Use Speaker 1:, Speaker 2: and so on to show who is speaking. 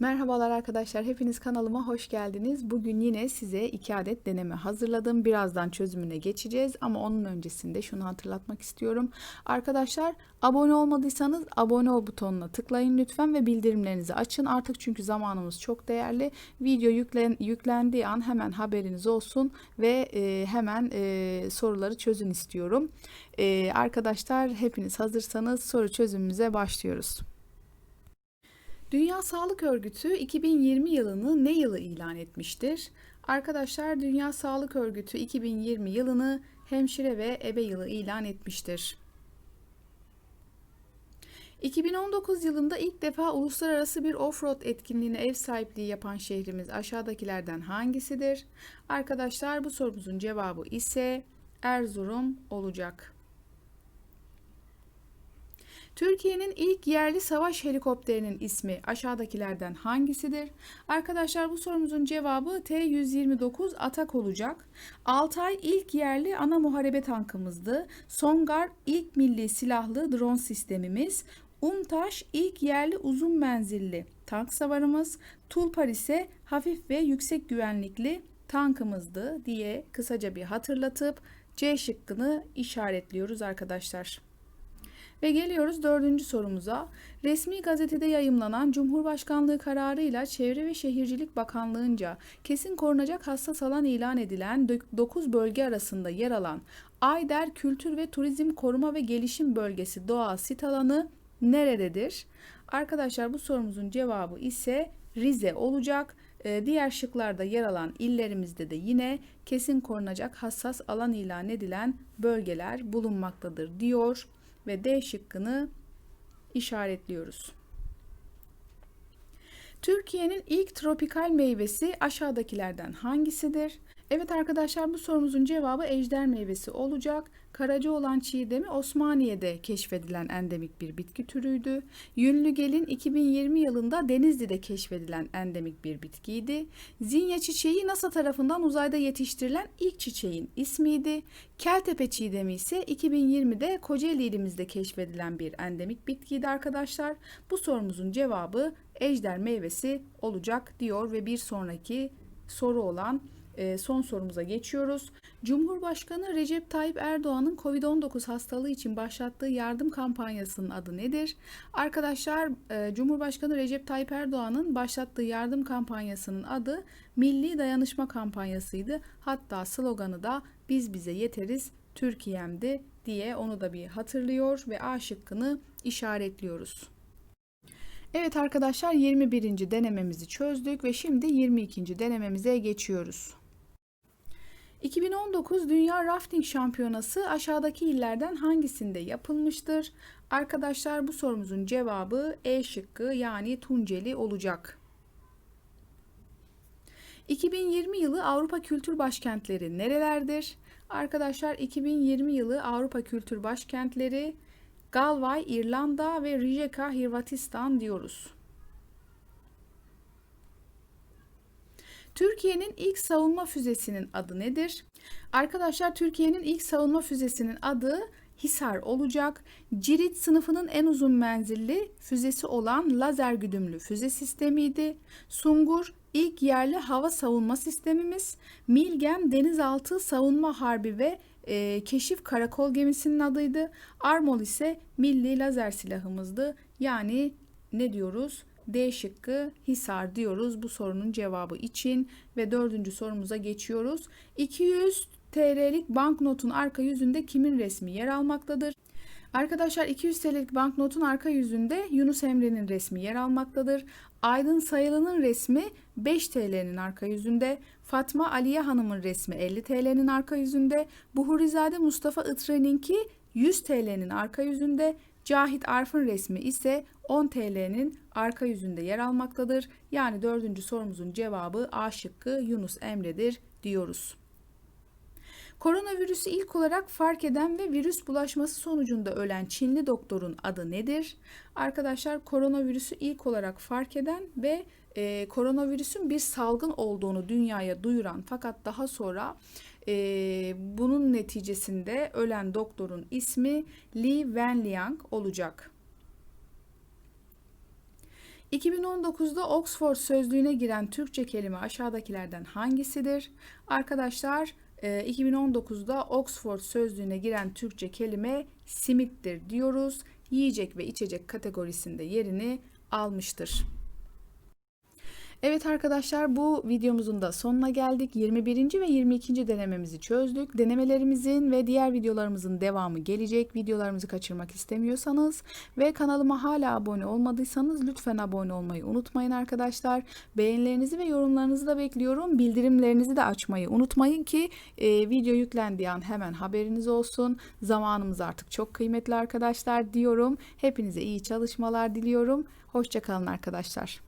Speaker 1: Merhabalar arkadaşlar, hepiniz kanalıma hoş geldiniz. Bugün yine size iki adet deneme hazırladım. Birazdan çözümüne geçeceğiz ama onun öncesinde şunu hatırlatmak istiyorum. Arkadaşlar abone olmadıysanız abone ol butonuna tıklayın lütfen ve bildirimlerinizi açın. Artık çünkü zamanımız çok değerli. Video yüklen, yüklendiği an hemen haberiniz olsun ve e, hemen e, soruları çözün istiyorum. E, arkadaşlar hepiniz hazırsanız soru çözümümüze başlıyoruz. Dünya Sağlık Örgütü 2020 yılını ne yılı ilan etmiştir? Arkadaşlar Dünya Sağlık Örgütü 2020 yılını hemşire ve ebe yılı ilan etmiştir. 2019 yılında ilk defa uluslararası bir offroad etkinliğine ev sahipliği yapan şehrimiz aşağıdakilerden hangisidir? Arkadaşlar bu sorumuzun cevabı ise Erzurum olacak. Türkiye'nin ilk yerli savaş helikopterinin ismi aşağıdakilerden hangisidir? Arkadaşlar bu sorumuzun cevabı T-129 Atak olacak. Altay ilk yerli ana muharebe tankımızdı. Songar ilk milli silahlı drone sistemimiz. Umtaş ilk yerli uzun menzilli tank savarımız. Tulpar ise hafif ve yüksek güvenlikli tankımızdı diye kısaca bir hatırlatıp C şıkkını işaretliyoruz arkadaşlar. Ve geliyoruz dördüncü sorumuza. Resmi gazetede yayımlanan Cumhurbaşkanlığı kararıyla Çevre ve Şehircilik Bakanlığı'nca kesin korunacak hassas alan ilan edilen 9 bölge arasında yer alan Ayder Kültür ve Turizm Koruma ve Gelişim Bölgesi Doğa Sit Alanı nerededir? Arkadaşlar bu sorumuzun cevabı ise Rize olacak. Ee, diğer şıklarda yer alan illerimizde de yine kesin korunacak hassas alan ilan edilen bölgeler bulunmaktadır diyor ve D şıkkını işaretliyoruz. Türkiye'nin ilk tropikal meyvesi aşağıdakilerden hangisidir? Evet arkadaşlar bu sorumuzun cevabı ejder meyvesi olacak. Karaca olan çiğdemi Osmaniye'de keşfedilen endemik bir bitki türüydü. Yünlü gelin 2020 yılında Denizli'de keşfedilen endemik bir bitkiydi. Zinya çiçeği NASA tarafından uzayda yetiştirilen ilk çiçeğin ismiydi. Keltepe çiğdemi ise 2020'de Kocaeli ilimizde keşfedilen bir endemik bitkiydi arkadaşlar. Bu sorumuzun cevabı ejder meyvesi olacak diyor ve bir sonraki soru olan son sorumuza geçiyoruz. Cumhurbaşkanı Recep Tayyip Erdoğan'ın COVID-19 hastalığı için başlattığı yardım kampanyasının adı nedir? Arkadaşlar e, Cumhurbaşkanı Recep Tayyip Erdoğan'ın başlattığı yardım kampanyasının adı Milli Dayanışma Kampanyasıydı. Hatta sloganı da biz bize yeteriz Türkiye'mdi diye onu da bir hatırlıyor ve A şıkkını işaretliyoruz. Evet arkadaşlar 21. denememizi çözdük ve şimdi 22. denememize geçiyoruz. 2019 Dünya Rafting Şampiyonası aşağıdaki illerden hangisinde yapılmıştır? Arkadaşlar bu sorumuzun cevabı E şıkkı yani Tunceli olacak. 2020 yılı Avrupa Kültür Başkentleri nerelerdir? Arkadaşlar 2020 yılı Avrupa Kültür Başkentleri Galway, İrlanda ve Rijeka, Hırvatistan diyoruz. Türkiye'nin ilk savunma füzesinin adı nedir? Arkadaşlar Türkiye'nin ilk savunma füzesinin adı Hisar olacak. Cirit sınıfının en uzun menzilli füzesi olan lazer güdümlü füze sistemiydi. Sungur ilk yerli hava savunma sistemimiz. Milgem denizaltı savunma harbi ve e, keşif karakol gemisinin adıydı. Armol ise milli lazer silahımızdı. Yani ne diyoruz? D şıkkı Hisar diyoruz bu sorunun cevabı için ve dördüncü sorumuza geçiyoruz. 200 TL'lik banknotun arka yüzünde kimin resmi yer almaktadır? Arkadaşlar 200 TL'lik banknotun arka yüzünde Yunus Emre'nin resmi yer almaktadır. Aydın Sayılı'nın resmi 5 TL'nin arka yüzünde, Fatma Aliye Hanım'ın resmi 50 TL'nin arka yüzünde, Buhurizade Mustafa Itre'ninki 100 TL'nin arka yüzünde, Cahit Arf'ın resmi ise 10 TL'nin arka yüzünde yer almaktadır. Yani dördüncü sorumuzun cevabı A şıkkı Yunus Emre'dir diyoruz. Koronavirüsü ilk olarak fark eden ve virüs bulaşması sonucunda ölen Çinli doktorun adı nedir? Arkadaşlar koronavirüsü ilk olarak fark eden ve e, koronavirüsün bir salgın olduğunu dünyaya duyuran fakat daha sonra e, bunun neticesinde ölen doktorun ismi Li Wenliang olacak. 2019'da Oxford Sözlüğü'ne giren Türkçe kelime aşağıdakilerden hangisidir? Arkadaşlar e, 2019'da Oxford Sözlüğü'ne giren Türkçe kelime simittir diyoruz. Yiyecek ve içecek kategorisinde yerini almıştır. Evet arkadaşlar bu videomuzun da sonuna geldik. 21. ve 22. denememizi çözdük. Denemelerimizin ve diğer videolarımızın devamı gelecek. Videolarımızı kaçırmak istemiyorsanız ve kanalıma hala abone olmadıysanız lütfen abone olmayı unutmayın arkadaşlar. Beğenilerinizi ve yorumlarınızı da bekliyorum. Bildirimlerinizi de açmayı unutmayın ki e, video yüklendiği an hemen haberiniz olsun. Zamanımız artık çok kıymetli arkadaşlar diyorum. Hepinize iyi çalışmalar diliyorum. Hoşçakalın arkadaşlar.